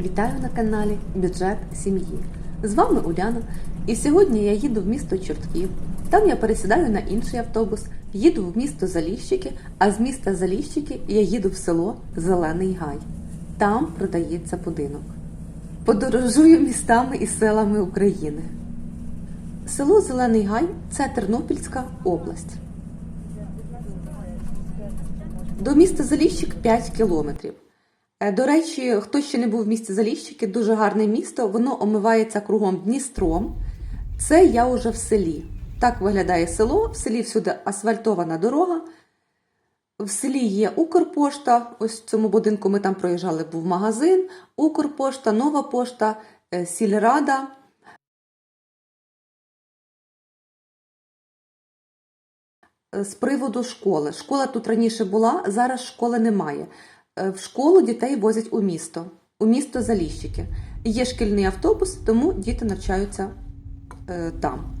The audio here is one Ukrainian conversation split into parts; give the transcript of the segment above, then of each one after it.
Вітаю на каналі Бюджет сім'ї. З вами Уляна. І сьогодні я їду в місто Чортків. Там я пересідаю на інший автобус, їду в місто Заліщики, а з міста Заліщики я їду в село Зелений Гай. Там продається будинок. Подорожую містами і селами України. Село Зелений Гай це Тернопільська область. До міста Заліщик 5 кілометрів. Е, До речі, хто ще не був в місті Заліщики, дуже гарне місто, воно омивається кругом Дністром. Це я уже в селі. Так виглядає село. В селі всюди асфальтована дорога. В селі є Укрпошта. Ось в цьому будинку ми там проїжджали, був магазин, Укрпошта, Нова пошта, е, сільрада. Е, З приводу школи. Школа тут раніше була, зараз школи немає. Е, В школу дітей возять у місто, у місто Заліщики. Є шкільний автобус, тому діти навчаються е, там.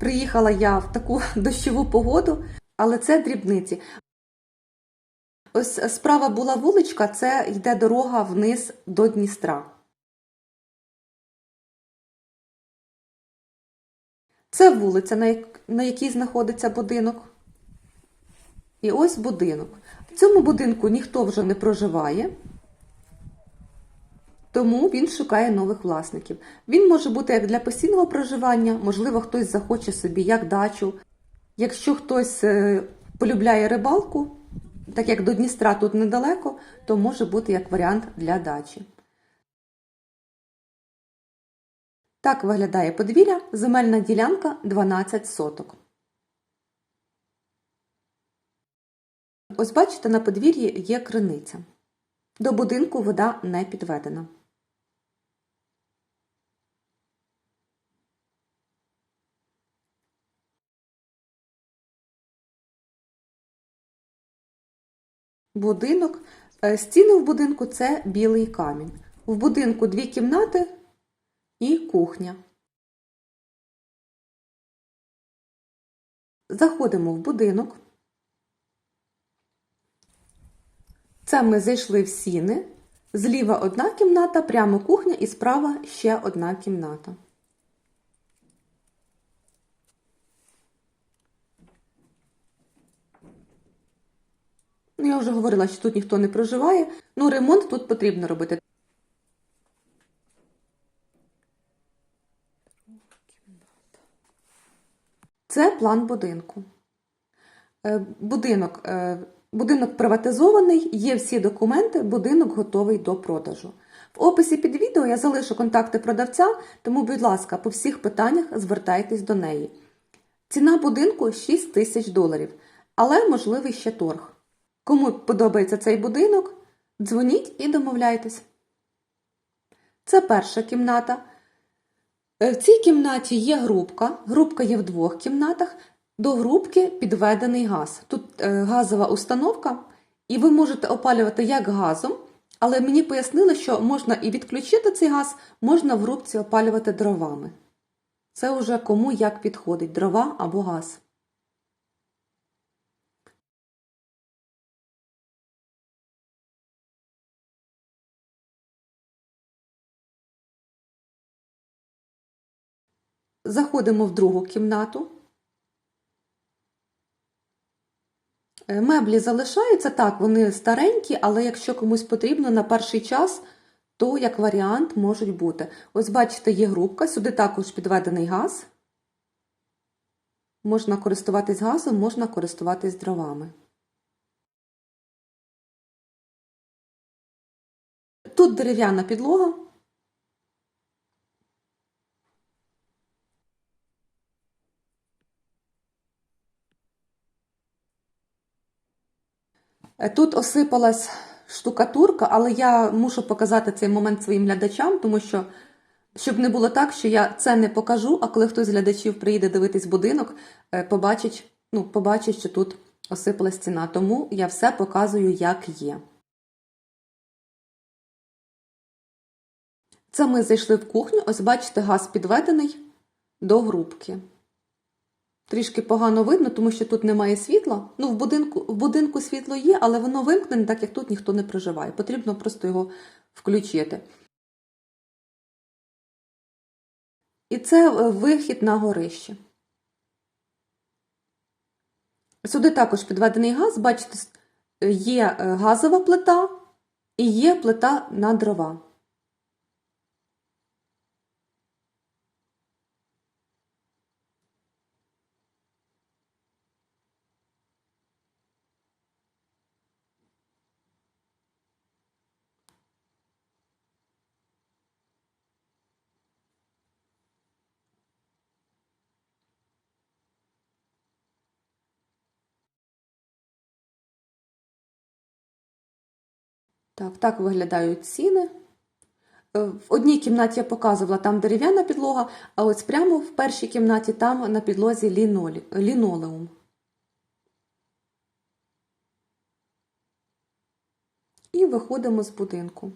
Приїхала я в таку дощову погоду, але це дрібниці. Ось справа була вуличка, це йде дорога вниз до Дністра. Це вулиця, на, як- на якій знаходиться будинок. І ось будинок. В цьому будинку ніхто вже не проживає, тому він шукає нових власників. Він може бути як для постійного проживання, можливо, хтось захоче собі як дачу. Якщо хтось е, полюбляє рибалку, так як до Дністра тут недалеко, то може бути як варіант для дачі. Так виглядає подвір'я, земельна ділянка 12 соток. Ось бачите, на подвір'ї є криниця. До будинку вода не підведена. Будинок. Е, Стіни в будинку це білий камінь. В будинку дві кімнати і кухня. Заходимо в будинок. Це ми зайшли в сіни. Зліва одна кімната, прямо кухня і справа ще одна кімната. Ну, я вже говорила, що тут ніхто не проживає. Ну, ремонт тут потрібно робити. Це план будинку. Е, Будинок, е, будинок приватизований, є всі документи, будинок готовий до продажу. В описі під відео я залишу контакти продавця, тому, будь ласка, по всіх питаннях звертайтесь до неї. Ціна будинку 6 тисяч доларів, але можливий ще торг. Кому подобається цей будинок, дзвоніть і домовляйтесь. Це перша кімната. Е, В цій кімнаті є грубка. Грубка є в двох кімнатах. До грубки підведений газ. Тут е, газова установка, і ви можете опалювати як газом, але мені пояснили, що можна і відключити цей газ, можна в грубці опалювати дровами. Це вже кому як підходить дрова або газ. Заходимо в другу кімнату. Е, Меблі залишаються так, вони старенькі, але якщо комусь потрібно на перший час, то як варіант можуть бути. Ось бачите, є грубка, сюди також підведений газ. Можна користуватись газом, можна користуватись дровами. Тут дерев'яна підлога. Тут осипалась штукатурка, але я мушу показати цей момент своїм глядачам, тому що, щоб не було так, що я це не покажу, а коли хтось з глядачів приїде дивитись будинок, е, побачить, ну, побачить, що тут осипалась стіна. Тому я все показую, як є. Це ми зайшли в кухню, ось бачите, газ підведений до грубки. Трішки погано видно, тому що тут немає світла. Ну, в будинку, в будинку світло є, але воно вимкнене, так як тут ніхто не проживає. Потрібно просто його включити. І це е, вихід на горище. Сюди також підведений газ. Бачите, є е, газова плита і є плита на дрова. Так, так виглядають ціни. Е, В одній кімнаті я показувала там дерев'яна підлога, а ось прямо в першій кімнаті там на підлозі лінолі, лінолеум. І виходимо з будинку.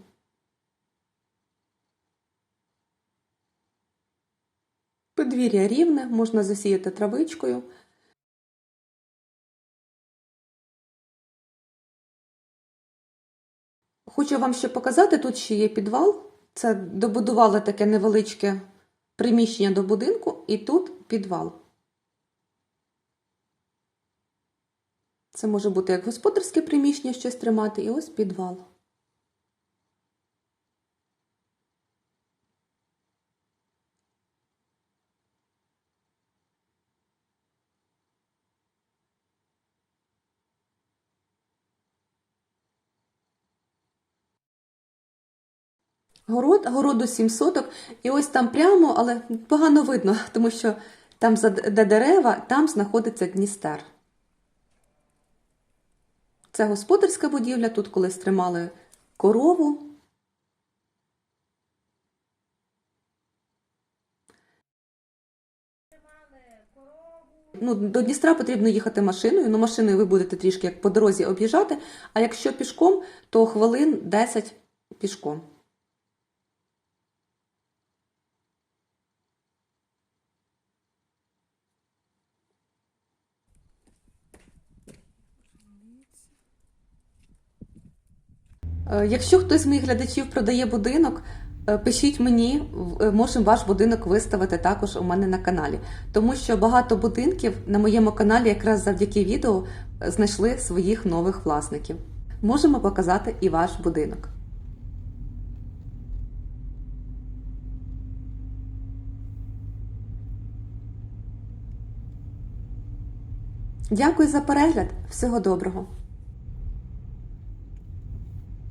Подвір'я рівне, можна засіяти травичкою. Хочу вам ще показати, тут ще є підвал. Це добудували таке невеличке приміщення до будинку, і тут підвал. Це може бути як господарське приміщення щось тримати, і ось підвал. Город, городу 7 соток, і ось там прямо, але погано видно, тому що там, де дерева, там знаходиться Дністер. Це господарська будівля, тут колись тримали корову. Ну, до Дністра потрібно їхати машиною. Ну, машиною ви будете трішки як по дорозі об'їжджати, а якщо пішком, то хвилин 10 пішком. Якщо хтось з моїх глядачів продає будинок, е, пишіть мені, е, можемо ваш будинок виставити також у мене на каналі. Тому що багато будинків на моєму каналі якраз завдяки відео е, знайшли своїх нових власників. Можемо показати і ваш будинок. Дякую за перегляд. Всього доброго!